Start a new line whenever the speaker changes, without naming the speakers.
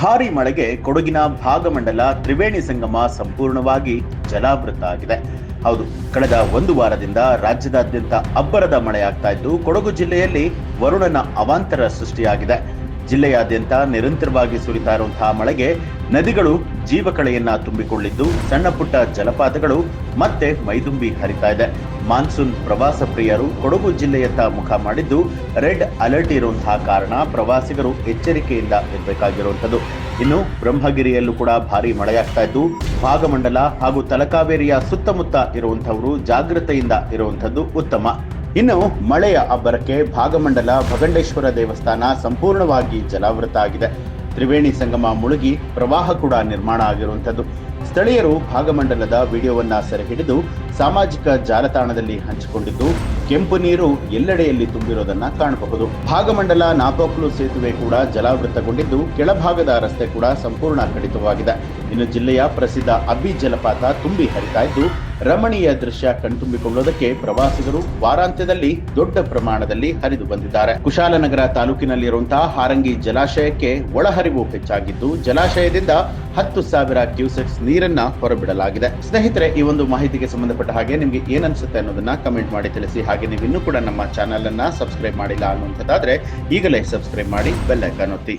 ಭಾರಿ ಮಳೆಗೆ ಕೊಡಗಿನ ಭಾಗಮಂಡಲ ತ್ರಿವೇಣಿ ಸಂಗಮ ಸಂಪೂರ್ಣವಾಗಿ ಜಲಾವೃತ ಆಗಿದೆ. ಹೌದು, ಕಳೆದ ಒಂದು ವಾರದಿಂದ ರಾಜ್ಯದಾದ್ಯಂತ ಅಬ್ಬರದ ಮಳೆಯಾಗ್ತಾ ಇದ್ದು, ಕೊಡಗು ಜಿಲ್ಲೆಯಲ್ಲಿ ವರುಣನ ಅವಾಂತರ ಸೃಷ್ಟಿಯಾಗಿದೆ. ಜಿಲ್ಲೆಯಾದ್ಯಂತ ನಿರಂತರವಾಗಿ ಸುರಿತಾ ಇರುವಂತಹ ಮಳೆಗೆ ನದಿಗಳು ಜೀವಕಳೆಯನ್ನ ತುಂಬಿಕೊಂಡಿದ್ದು ಸಣ್ಣ ಪುಟ್ಟ ಜಲಪಾತಗಳು ಮತ್ತೆ ಮೈದುಂಬಿ ಹರಿತಾ ಇದೆ. ಮಾನ್ಸೂನ್ ಪ್ರವಾಸ ಪ್ರಿಯರು ಕೊಡಗು ಜಿಲ್ಲೆಯತ್ತ ಮುಖ ಮಾಡಿದ್ದು, ರೆಡ್ ಅಲರ್ಟ್ ಇರುವಂತಹ ಕಾರಣ ಪ್ರವಾಸಿಗರು ಎಚ್ಚರಿಕೆಯಿಂದ ಇರಬೇಕಾಗಿರುವಂಥದ್ದು ಇನ್ನು ಬ್ರಹ್ಮಗಿರಿಯಲ್ಲೂ ಕೂಡ ಭಾರಿ ಮಳೆಯಾಗ್ತಾ ಇದ್ದು, ಭಾಗಮಂಡಲ ಹಾಗೂ ತಲಕಾವೇರಿಯ ಸುತ್ತಮುತ್ತ ಇರುವಂತಹವರು ಜಾಗೃತೆಯಿಂದ ಇರುವಂಥದ್ದು ಉತ್ತಮ. ಇನ್ನು ಮಳೆಯ ಅಬ್ಬರಕ್ಕೆ ಭಾಗಮಂಡಲ ಭಗಂಡೇಶ್ವರ ದೇವಸ್ಥಾನ ಸಂಪೂರ್ಣವಾಗಿ ಜಲಾವೃತ ಆಗಿದೆ. ತ್ರಿವೇಣಿ ಸಂಗಮ ಮುಳುಗಿ ಪ್ರವಾಹ ಕೂಡ ನಿರ್ಮಾಣ ಆಗಿರುವಂಥದ್ದು. ಸ್ಥಳೀಯರು ಭಾಗಮಂಡಲದ ವಿಡಿಯೋವನ್ನ ಸೆರೆ ಹಿಡಿದು ಸಾಮಾಜಿಕ ಜಾಲತಾಣದಲ್ಲಿ ಹಂಚಿಕೊಂಡಿದ್ದು, ಕೆಂಪು ನೀರು ಎಲ್ಲೆಡೆಯಲ್ಲಿ ತುಂಬಿರೋದನ್ನ ಕಾಣಬಹುದು. ಭಾಗಮಂಡಲ ನಾಪೋಕ್ಲು ಸೇತುವೆ ಕೂಡ ಜಲಾವೃತಗೊಂಡಿದ್ದು, ಕೆಳಭಾಗದ ರಸ್ತೆ ಕೂಡ ಸಂಪೂರ್ಣ ಕಡಿತವಾಗಿದೆ. ಇನ್ನು ಜಿಲ್ಲೆಯ ಪ್ರಸಿದ್ಧ ಅಬ್ಬಿ ಜಲಪಾತ ತುಂಬಿ ಹರಿತಾ ಇದ್ದು ರಮಣೀಯ ದೃಶ್ಯ ಕಣ್ತುಂಬಿಕೊಳ್ಳುವುದಕ್ಕೆ ಪ್ರವಾಸಿಗರು ವಾರಾಂತ್ಯದಲ್ಲಿ ದೊಡ್ಡ ಪ್ರಮಾಣದಲ್ಲಿ ಹರಿದು ಬಂದಿದ್ದಾರೆ. ಕುಶಾಲನಗರ ತಾಲೂಕಿನಲ್ಲಿರುವಂತಹ ಹಾರಂಗಿ ಜಲಾಶಯಕ್ಕೆ ಒಳಹರಿವು ಹೆಚ್ಚಾಗಿದ್ದು, ಜಲಾಶಯದಿಂದ ಹತ್ತು ಸಾವಿರ ಕ್ಯೂಸೆಕ್ಸ್ ನೀರನ್ನ ಹೊರಬಿಡಲಾಗಿದೆ. ಸ್ನೇಹಿತರೆ, ಈ ಒಂದು ಮಾಹಿತಿಗೆ ಸಂಬಂಧಪಟ್ಟ ಹಾಗೆ ನಿಮಗೆ ಏನನ್ಸುತ್ತೆ ಅನ್ನೋದನ್ನ ಕಮೆಂಟ್ ಮಾಡಿ ತಿಳಿಸಿ. ಹಾಗೆ ನೀವು ಇನ್ನೂ ಕೂಡ ನಮ್ಮ ಚಾನೆಲ್ ಅನ್ನ ಸಬ್ಸ್ಕ್ರೈಬ್ ಮಾಡಿಲ್ಲ ಅನ್ನುವಂಥದ್ದಾದ್ರೆ ಈಗಲೇ ಸಬ್ಸ್ಕ್ರೈಬ್ ಮಾಡಿ ಬೆಲ್ ಐಕಾನ್ ಒತ್ತಿ.